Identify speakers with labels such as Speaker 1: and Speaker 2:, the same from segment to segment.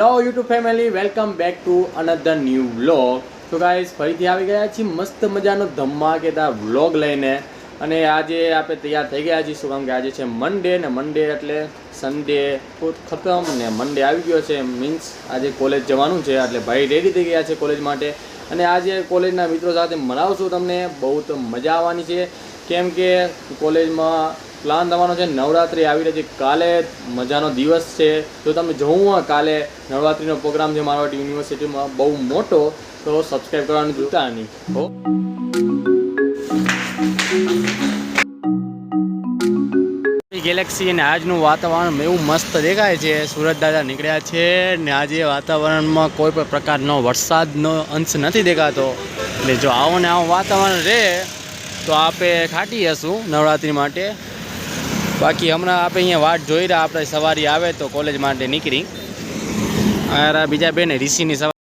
Speaker 1: Hello YouTube family welcome back to another new vlog તો guys ફરીથી આવી ગયા છીએ મસ્ત મજાનો ધમાકેદાર વ્લોગ લઈને. અને આજે આપણે તૈયાર થઈ ગયા છીએ. શું કામ કે આજે છે મંડે ને મંડે એટલે સન્ડે ખતમ ને મંડે આવી ગયો છે. મીન્સ આજે કોલેજ જવાનું છે, એટલે ભાઈ રેડી થઈ ગયા છે કોલેજ માટે. અને આજે કોલેજના મિત્રો સાથે મનાવશું તમને. બહુ તો મજા આવવાની છે. કેમ કે કોલેજમાં પ્લાન થવાનો છે. નવરાત્રિ આવી રહી છે. કાલે મજાનો દિવસ છે. જો તમે જોવું હોય કાલે નવરાત્રિનો પ્રોગ્રામ છે મારવાડ યુનિવર્સિટીમાં, બહુ મોટો, તો સબસ્ક્રાઈબ કરવાનું ભૂલતા નહીં. હો. ગેલેક્સી અને આજનું વાતાવરણ એવું મસ્ત દેખાય છે. સુરત દાદા નીકળ્યા છે ને આજે વાતાવરણમાં કોઈ પણ પ્રકારનો વરસાદનો અંશ નથી દેખાતો. એટલે જો આવો ને આવું વાતાવરણ રહે, તો આપણે ખાટી હશું નવરાત્રિ માટે. બાકી હમણાં આપણે અહીંયા વાટ જોઈ રહ્યા, આપણે સવારી આવે તો કોલેજ માટે નીકળી. અરે બીજા બેને, ઋષિની સવારી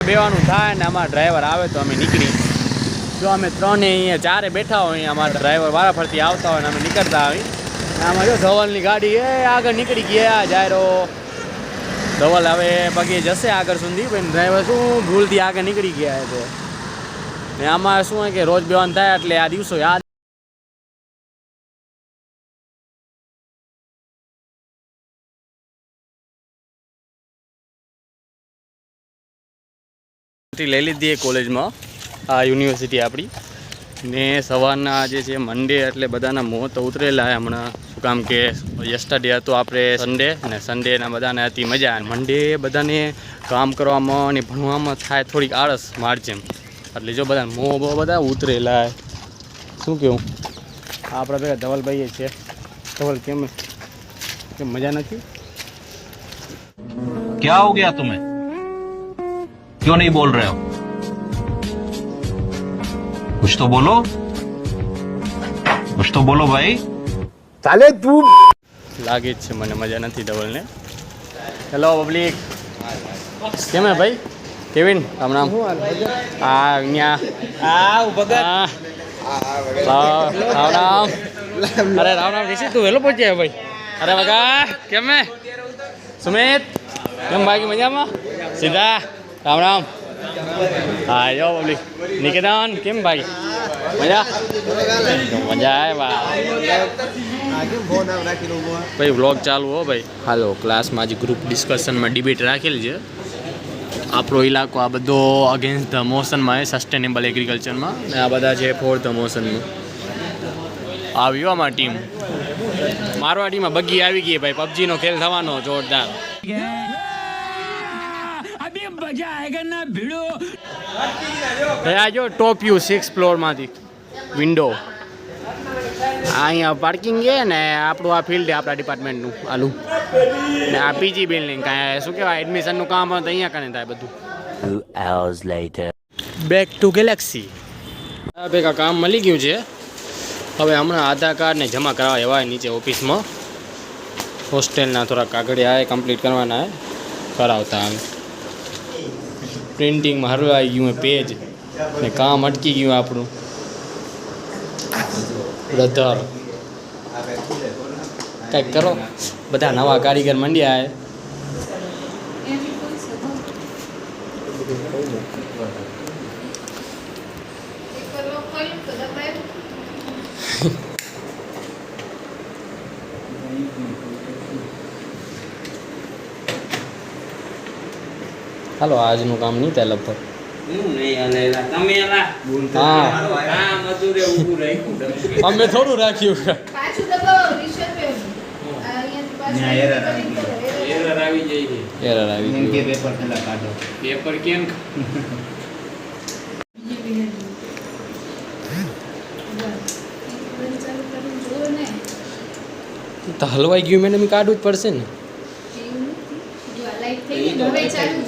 Speaker 1: બેવાનું થાય ને અમારા ડ્રાઈવર આવે તો અમે નીકળી. જો અમે ત્રણે અહીંયા ચારે બેઠા હોય, અમારા ડ્રાઈવર વારા આવતા હોય ને અમે નીકળતા ને આમાં જો ધવલની ગાડી, એ આગળ નીકળી ગયા, જાયરો. ધવલ હવે પગે જશે આગળ સુધી, પણ ડ્રાઈવર શું, ભૂલથી આગળ નીકળી ગયા છે ને આમાં શું હોય કે રોજ બેવાન થાય એટલે આ દિવસો યાદ લઈ લીધી એ કોલેજમાં આ યુનિવર્સિટી આપણી. ને સવારના આજે છે મંડે એટલે બધાના મોં તો ઉતરેલા હમણાં. શું કામ કે યસ્ટરડે હતું આપણે સન્ડે અને સન્ડેના બધાને હતી મજા. મંડે બધાને કામ કરવામાં અને ભણવામાં થાય થોડીક આળસ મારજેમ એટલે જો બધા મોં બહુ બધા ઉતરેલા શું કહેવું આપણા ભેગા ધવલભાઈએ છે. ધવલ, કેમ? કેમ મજા નથી?
Speaker 2: ક્યાં હો ગયા તમે? ક્યો નહીં બોલ રહે कुछ तो बोलो कुछ तो बोलो भाई
Speaker 3: ચાલે તું
Speaker 1: લાગે જ છે મને મજા નથી ધવલને હેલો પબ્લિક કેમ હે ભાઈ કેવિન રામ રામ આ અહીંયા
Speaker 3: આ ભગત
Speaker 1: હા. રામ રામ રામ અરે રામ રામ ઋષિ તું વહેલો પહોંચી આવ્યો ભાઈ અરે બગા કેમ હે સુમિત કેમ ભાઈ મજામાં સીધા રામ રામ હા, જો બબલી. નિકેતન, કેમ ભાઈ? મજા? મજા આવે બા. વ્લોગ ચાલુ હો ભાઈ. હાલો ક્લાસમાં આજે ગ્રુપ ડિસ્કશનમાં ડિબેટ રાખેલી છે. આપણો ઇલાકો આ બધો અગેન્સ્ટ ધ મોશનમાં છે સસ્ટેનેબલ એગ્રીકલ્ચરમાં આ બધા છે ફોર ધ મોશનનું આવ્યો આમાં ટીમ મારવાડીમાં બગી આવી ગઈ ભાઈ, પબજીનો ખેલ થવાનો, જોરદાર. ભાઈ આ જો ટોપ યુ સિક્સ ફ્લોરમાંથી વિન્ડો અહીંયા પાર્કિંગ છે ને આપણું આ ફિલ્ડ છે આપણા ડિપાર્ટમેન્ટનું આલું. ને આ પીજી બિલ્ડિંગ કાંઈ શું કહેવાય એડમિશનનું કામ હોય તો અહીંયા કને થાય બધું. બેક ટુ ગેલેક્સી આ ભેગા કામ મળી ગયું છે. હવે હમણાં આધાર કાર્ડને જમા કરાવવા એવા નીચે ઓફિસમાં. હોસ્ટેલના થોડા કાગળિયા આવે કમ્પ્લીટ કરવાના કરાવતા આવે. પ્રિન્ટિંગમાં હરવાઈ ગયું પેજ ને કામ અટકી ગયું આપણું. બ્રધર કંઈક કરો. બધા નવા કારીગર મંડ્યા હે. હાલો આજનું કામ નહીં થાય લગભગ. હા. અમે થોડું રાખ્યું એરર આવી પેપર તો હલવાઈ ગયું મેડમ કાઢવું જ પડશે ને.
Speaker 4: થઈ ગઈ હવે ચાલુ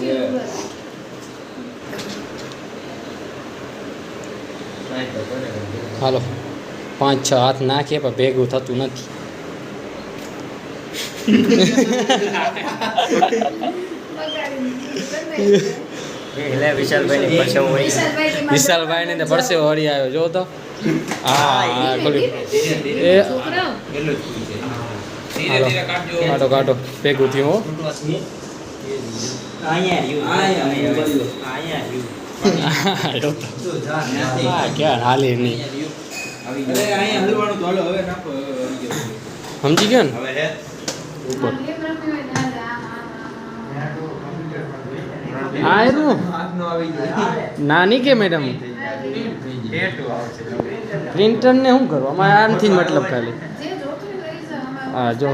Speaker 1: હાલો. પાંચ છ હાથ નાખીએ પણ ભેગું થતું નથી.
Speaker 5: વિશાલભાઈ
Speaker 1: ને પરસે વળી આવ્યો જો તો. હા હા એ હાલો. કાઢો કાઢો. ભેગું થયું સમજી ગયો ને? ઉપર.
Speaker 4: એમ રમ્યું હોય ને હાલે, આ, આ, આ.
Speaker 1: આ એનું? નાની કે મેડમ? પ્રિન્ટર ને શું કરવું અમારે આનથી મતલબ ખાલી. હા, જો.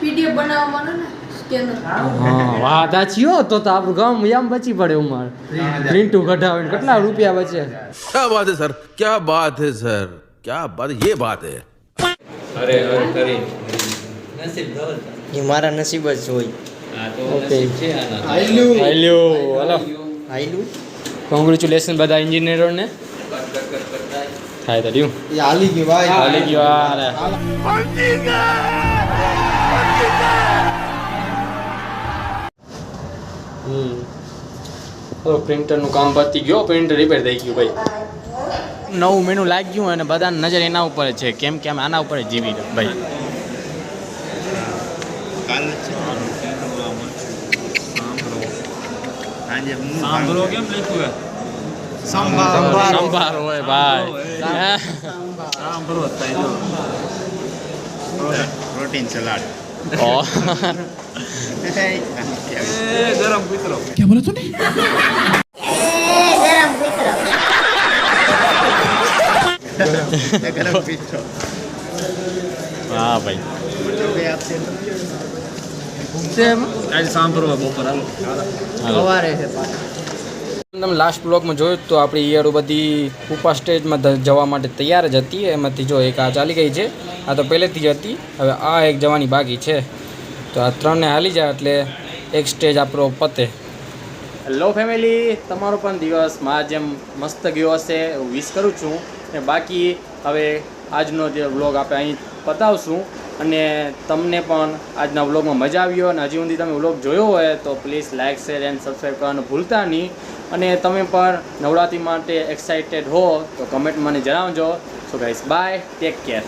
Speaker 4: પીડીએફ બનાવવાનો ને?
Speaker 1: હા વાહ દાચી હો તો તો આપણું ગામ યામ બચી પડે ઉમાર. પ્રિન્ટું કઢાવીને કેટલા રૂપિયા બચે?
Speaker 6: ક્યા વાત હે સર? ક્યા બાત હે સર? ક્યા બાત યે બાત હે.
Speaker 1: અરે અરે કરી નસીબ દોલત
Speaker 5: એ મારા નસીબ જ હોય.
Speaker 1: હા તો નસીબ છે આના. આઈલ્યુ આઈલ્યુ હલો.
Speaker 5: આઈલ્યુ
Speaker 1: કોંગ્રેચ્યુલેશન બધા એન્જિનિયરોને થાય તો લ્યું.
Speaker 3: એ હાલી ગયું ભાઈ.
Speaker 1: હાલી ગયું અરે હમ. તો પ્રિન્ટરનું કામ પતી ગયો પ્રિન્ટર રિપેર થઈ ગયું ભાઈ. નવું મેનુ લાગ્યું અને બધાની નજર એના ઉપર જ છે. કેમ કે અમે આના ઉપર જ જીવી ભાઈ. સંભાર હોય ભાઈ.
Speaker 7: Protein
Speaker 1: salad.
Speaker 7: ગરમ
Speaker 5: છે પાછા
Speaker 1: તમે લાસ્ટ બ્લોકમાં જોયું તો આપણી ઈયરો બધી ઉપા સ્ટેજમાં જવા માટે તૈયાર જ હતી. એમાંથી જો એક આ ચાલી ગઈ છે. આ તો પહેલેથી જ હતી. હવે આ એક જવાની બાકી છે. તો આ ત્રણને હાલી જાય એટલે એક સ્ટેજ આપણો પતે. હેલો ફેમિલી તમારો પણ દિવસ મારા જેમ મસ્ત ગયો હશે એવું વિશ કરું છું. ને બાકી હવે આજનો જે વ્લોગ આપણે અહીં પતાવશું. અને તમને પણ આજના વ્લોગમાં મજા આવ્યો અને હજી સુધી તમે વ્લોગ જોયો હોય તો please like share and subscribe કરવાનું ભૂલતા નહીં. અને તમે પણ નવરાત્રિ માટે એક્સાઇટેડ હો તો કમેન્ટ મને જણાવજો. So guys bye take care